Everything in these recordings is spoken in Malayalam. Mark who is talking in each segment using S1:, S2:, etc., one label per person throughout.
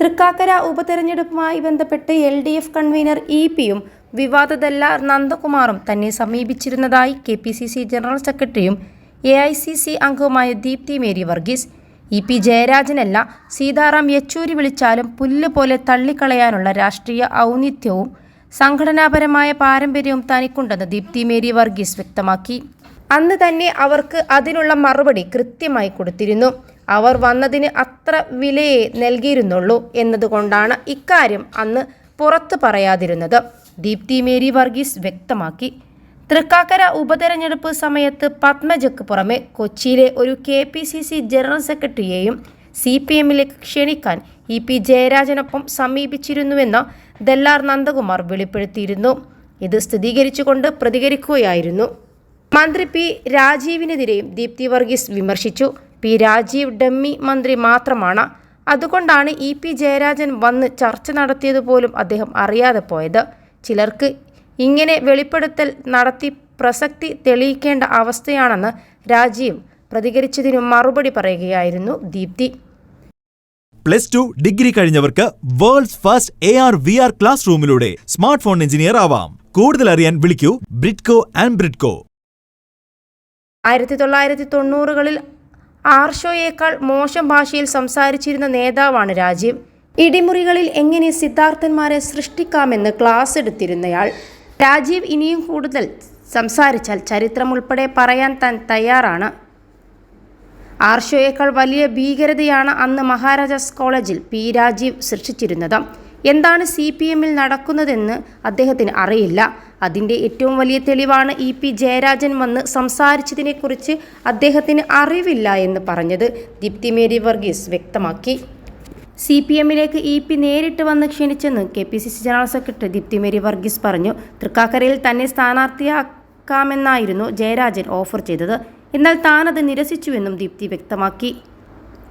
S1: തൃക്കാക്കര ഉപതെരഞ്ഞെടുപ്പുമായി ബന്ധപ്പെട്ട് L D F convener E പിയും വിവാദതല്ല നന്ദകുമാറും തന്നെ സമീപിച്ചിരുന്നതായി K P C C general സെക്രട്ടറിയും എ ഐ സി സി അംഗവുമായ Deepthi Mary Varghese E P ജയരാജനല്ല സീതാറാം യെച്ചൂരി വിളിച്ചാലും പുല്ല് പോലെ തള്ളിക്കളയാനുള്ള രാഷ്ട്രീയ ഔന്നിത്യവും സംഘടനാപരമായ പാരമ്പര്യവും തനിക്കുണ്ടെന്ന് ദീപ്തി മേരി വർഗീസ് വ്യക്തമാക്കി. അന്ന് തന്നെ അവർക്ക് അതിനുള്ള മറുപടി കൃത്യമായി കൊടുത്തിരുന്നു. അവർ വന്നതിന് അത്ര വിലയെ നൽകിയിരുന്നുള്ളൂ എന്നതുകൊണ്ടാണ് ഇക്കാര്യം അന്ന് പുറത്തു പറയാതിരുന്നത്. ദീപ്തി മേരി വർഗീസ് വ്യക്തമാക്കി. തൃക്കാക്കര ഉപതെരഞ്ഞെടുപ്പ് സമയത്ത് പത്മജയ്ക്ക് പുറമെ കൊച്ചിയിലെ ഒരു K P C C general സെക്രട്ടറിയെയും C P എമ്മിലേക്ക് ക്ഷണിക്കാൻ ഇ പി ജയരാജനൊപ്പം സമീപിച്ചിരുന്നുവെന്ന് ദല്ലാർ നന്ദകുമാർ വെളിപ്പെടുത്തിയിരുന്നു. ഇത് സ്ഥിരീകരിച്ചുകൊണ്ട് പ്രതികരിക്കുകയായിരുന്നു. മന്ത്രി പി രാജീവിനെതിരെയും ദീപ്തി വർഗീസ് വിമർശിച്ചു. പി രാജീവ് ഡമ്മി മന്ത്രി മാത്രമാണ്. അതുകൊണ്ടാണ് ഇ പി ജയരാജൻ വന്ന് ചർച്ച നടത്തിയത് പോലും അദ്ദേഹം അറിയാതെ പോയത്. ചിലർക്ക് ഇങ്ങനെ വെളിപ്പെടുത്തൽ നടത്തി പ്രസക്തി തെളിയിക്കേണ്ട അവസ്ഥയാണെന്ന് രാജീവ് പ്രതികരിച്ചതിനു മറുപടി പറയുകയായിരുന്നു Deepthi.
S2: Plus two degree കഴിഞ്ഞവർക്ക് world's first A R V R class റൂമിലൂടെ smart phone engineer ആവാം. കൂടുതൽ അറിയാൻ വിളിക്കൂ ബ്രിഡ്കോ ആൻഡ് ബ്രിഡ്കോ.
S1: ആയിരത്തി തൊള്ളായിരത്തി തൊണ്ണൂറുകളിൽ ആർഷോയേക്കാൾ മോശം ഭാഷയിൽ സംസാരിച്ചിരുന്ന നേതാവാണ് രാജീവ്. ഇടിമുറികളിൽ എങ്ങനെ സിദ്ധാർത്ഥന്മാരെ സൃഷ്ടിക്കാമെന്ന് ക്ലാസ് എടുത്തിരുന്നയാൾ. രാജീവ് ഇനിയും കൂടുതൽ സംസാരിച്ചാൽ ചരിത്രം ഉൾപ്പെടെ പറയാൻ താൻ തയ്യാറാണ്. ആർഷോയേക്കാൾ വലിയ ഭീകരതയാണ് അന്ന് മഹാരാജാസ് കോളേജിൽ പി രാജീവ് സൃഷ്ടിച്ചിരുന്നത്. എന്താണ് സി പി എമ്മിൽ നടക്കുന്നതെന്ന് അദ്ദേഹത്തിന് അറിയില്ല. അതിന്റെ ഏറ്റവും വലിയ തെളിവാണ് ഇ പി ജയരാജൻ വന്ന് സംസാരിച്ചതിനെക്കുറിച്ച് അദ്ദേഹത്തിന് അറിവില്ല എന്ന് പറഞ്ഞത് ദീപ്തി മേരി വർഗീസ് വ്യക്തമാക്കി. സി പി എമ്മിലേക്ക് ഇ പി നേരിട്ട് വന്ന് ക്ഷണിച്ചെന്ന് K P C C general secretary Deepthi Mary Varghese പറഞ്ഞു. തൃക്കാക്കരയിൽ തന്നെ സ്ഥാനാർത്ഥിയാക്കാമെന്നായിരുന്നു ജയരാജൻ ഓഫർ ചെയ്തത്. എന്നാൽ താനത് നിരസിച്ചുവെന്നും ദീപ്തി വ്യക്തമാക്കി.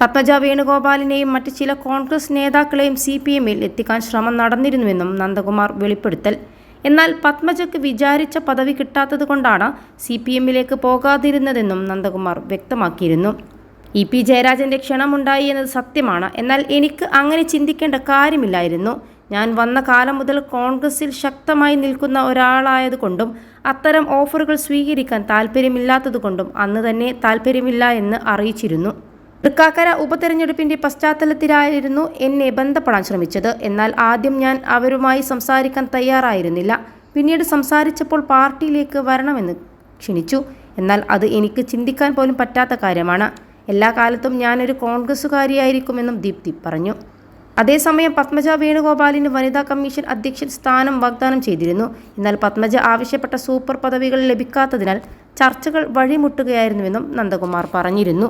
S1: പത്മജ വേണുഗോപാലിനെയും മറ്റ് ചില കോൺഗ്രസ് നേതാക്കളെയും സി പി എമ്മിൽ എത്തിക്കാൻ ശ്രമം നടന്നിരുന്നുവെന്നും നന്ദകുമാർ വെളിപ്പെടുത്തൽ. എന്നാൽ പത്മജയ്ക്ക് വിചാരിച്ച പദവി കിട്ടാത്തതുകൊണ്ടാണ് സി പി എമ്മിലേക്ക് പോകാതിരുന്നതെന്നും നന്ദകുമാർ വ്യക്തമാക്കിയിരുന്നു. ഇ പി ജയരാജന്റെ ക്ഷണമുണ്ടായി എന്നത് സത്യമാണ്. എന്നാൽ എനിക്ക് അങ്ങനെ ചിന്തിക്കേണ്ട കാര്യമില്ലായിരുന്നു. ഞാൻ വന്ന കാലം മുതൽ കോൺഗ്രസിൽ ശക്തമായി നിൽക്കുന്ന ഒരാളായതുകൊണ്ടും അത്തരം ഓഫറുകൾ സ്വീകരിക്കാൻ താല്പര്യമില്ലാത്തതുകൊണ്ടും അന്ന് തന്നെ താല്പര്യമില്ല എന്ന് അറിയിച്ചിരുന്നു. തൃക്കാക്കര ഉപതെരഞ്ഞെടുപ്പിന്റെ പശ്ചാത്തലത്തിലായിരുന്നു എന്നെ ബന്ധപ്പെടാൻ ശ്രമിച്ചത്. എന്നാൽ ആദ്യം ഞാൻ അവരുമായി സംസാരിക്കാൻ തയ്യാറായിരുന്നില്ല. പിന്നീട് സംസാരിച്ചപ്പോൾ പാർട്ടിയിലേക്ക് വരണമെന്ന് ക്ഷണിച്ചു. എന്നാൽ അത് എനിക്ക് ചിന്തിക്കാൻ പോലും പറ്റാത്ത കാര്യമാണ്. എല്ലാ കാലത്തും ഞാനൊരു കോൺഗ്രസ്സുകാരിയായിരിക്കുമെന്നും ദീപ്തി പറഞ്ഞു. അതേസമയം പത്മജ വേണുഗോപാലിന് വനിതാ കമ്മീഷൻ അധ്യക്ഷൻ സ്ഥാനം വാഗ്ദാനം ചെയ്തിരുന്നു. എന്നാൽ പത്മജ ആവശ്യപ്പെട്ട സൂപ്പർ പദവികൾ ലഭിക്കാത്തതിനാൽ ചർച്ചകൾ വഴിമുട്ടുകയായിരുന്നുവെന്നും നന്ദകുമാർ പറഞ്ഞിരുന്നു.